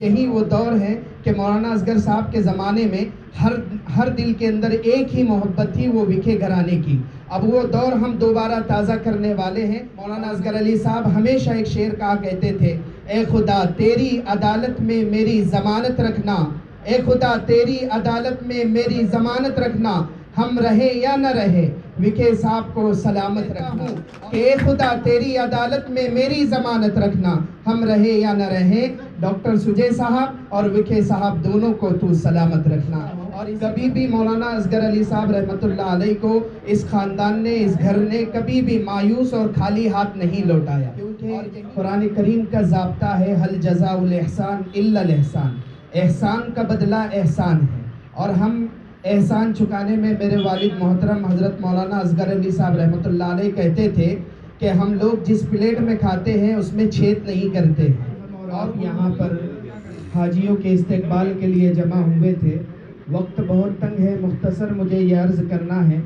یہی وہ دور ہے کہ مولانا اصغر صاحب کے زمانے میں ہر ہر دل کے اندر ایک ہی محبت تھی وہ وکھے گھرانے کی۔ اب وہ دور ہم دوبارہ تازہ کرنے والے ہیں۔ مولانا اصغر علی صاحب ہمیشہ ایک شعر کہا کہتے تھے، اے خدا، تیری عدالت میں میری ضمانت رکھنا۔ اے خدا، تیری عدالت میں میری ضمانت رکھنا۔ ہم رہے یا نہ رہے وکے صاحب کو سلامت رکھنا۔ کہ اے خدا، تیری عدالت میں میری ضمانت رکھنا۔ ہم رہے یا نہ رہے ڈاکٹر سجے صاحب اور وکے صاحب دونوں کو تو سلامت رکھنا۔ اور کبھی بھی مولانا اصغر علی صاحب رحمۃ اللہ علیہ کو اس خاندان نے، اس گھر نے کبھی بھی مایوس اور خالی ہاتھ نہیں لوٹایا۔ کیونکہ قرآن کریم کا ضابطہ ہے، حل جزا الاحسان الا الاحسان۔ احسان کا بدلہ احسان ہے۔ اور ہم احسان چکانے میں میرے والد محترم حضرت مولانا اصغر علی صاحب رحمۃ اللہ علیہ کہتے تھے کہ ہم لوگ جس پلیٹ میں کھاتے ہیں، اس میں چھید نہیں کرتے۔ ہیں اور یہاں پر حاجیوں کے استقبال کے لیے جمع ہوئے تھے۔ وقت بہت تنگ ہے، مختصر مجھے یہ عرض کرنا ہے۔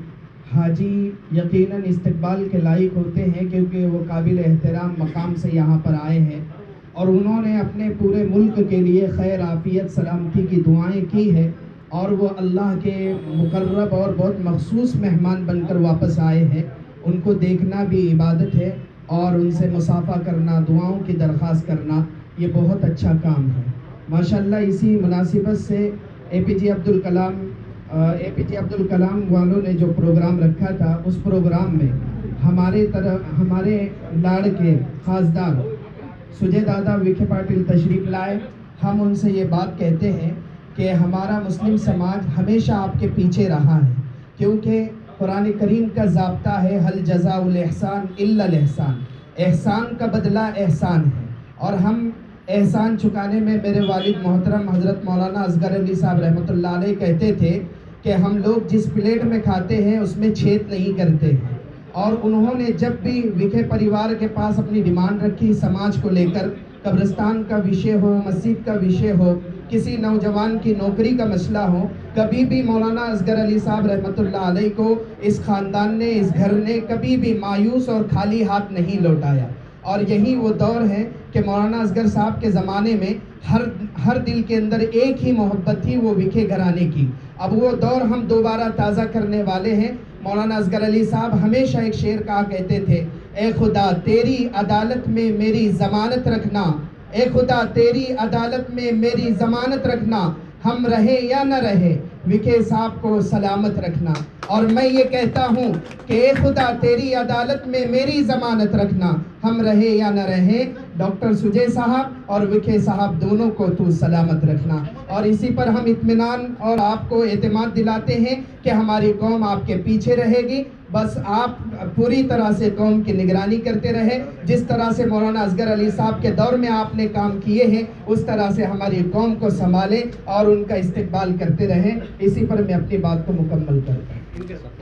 حاجی یقیناً استقبال کے لائق ہوتے ہیں کیونکہ وہ قابل احترام مقام سے یہاں پر آئے ہیں۔ اور انہوں نے اپنے پورے ملک کے لیے خیر، عافیت، سلامتی کی دعائیں کی ہے اور وہ اللہ کے مقرب اور بہت مخصوص مہمان بن کر واپس آئے ہیں۔ ان کو دیکھنا بھی عبادت ہے اور ان سے مسافہ کرنا، دعاؤں کی درخواست کرنا۔ یہ بہت اچھا کام ہے۔ ماشاءاللہ اسی مناسبت سے اے پی جے عبدالکلام اے پی جے عبدالکلام والوں نے جو پروگرام رکھا تھا، اس پروگرام میں ہمارے طرف، ہمارے لاڑ کے خاصدار سجے دادا وکھے پاٹل تشریف لائے۔ ہم ان سے یہ بات کہتے ہیں کہ ہمارا مسلم سماج ہمیشہ آپ کے پیچھے رہا ہے، کیونکہ قرآن کریم کا ضابطہ ہے حل جزا الاحسان الا الاحسان۔ احسان کا بدلہ احسان ہے۔ اور ہم احسان چکانے میں میرے والد محترم حضرت مولانا اصغر علی صاحب رحمۃ اللہ علیہ کہتے تھے کہ ہم لوگ جس پلیٹ میں کھاتے ہیں اس میں چھید نہیں کرتے ہیں۔ اور انہوں نے جب بھی وکھے پریوار کے پاس اپنی ڈیمانڈ رکھی، سماج کو لے کر، قبرستان کا وشے ہو، مسجد کا وشے ہو، کسی نوجوان کی نوکری کا مسئلہ ہو، کبھی بھی مولانا اصغر علی صاحب رحمۃ اللہ علیہ کو اس خاندان نے، اس گھر نے کبھی بھی مایوس اور خالی ہاتھ نہیں لوٹایا۔ اور یہی وہ دور ہے کہ مولانا اصغر صاحب کے زمانے میں ہر ہر دل کے اندر ایک ہی محبت تھی وہ وکھے گھرانے کی۔ اب وہ دور ہم دوبارہ تازہ کرنے والے ہیں۔ مولانا اصغر علی صاحب ہمیشہ ایک شعر کہا کہتے تھے، اے خدا، تیری عدالت میں میری ضمانت رکھنا۔ اے خدا، تیری عدالت میں میری ضمانت رکھنا۔ ہم رہے یا نہ رہے، وکے صاحب کو سلامت رکھنا۔ اور میں یہ کہتا ہوں کہ اے خدا، تیری عدالت میں میری ضمانت رکھنا۔ ہم رہے یا نہ رہے ڈاکٹر سجے صاحب اور وکھے صاحب دونوں کو تو سلامت رکھنا۔ اور اسی پر ہم اطمینان اور آپ کو اعتماد دلاتے ہیں کہ ہماری قوم آپ کے پیچھے رہے گی۔ بس آپ پوری طرح سے قوم کی نگرانی کرتے رہے۔ جس طرح سے مولانا اصغر علی صاحب کے دور میں آپ نے کام کیے ہیں، اس طرح سے ہماری قوم کو سنبھالیں اور ان کا استقبال کرتے رہیں۔ اسی پر میں اپنی بات کو مکمل کرتا ہوں۔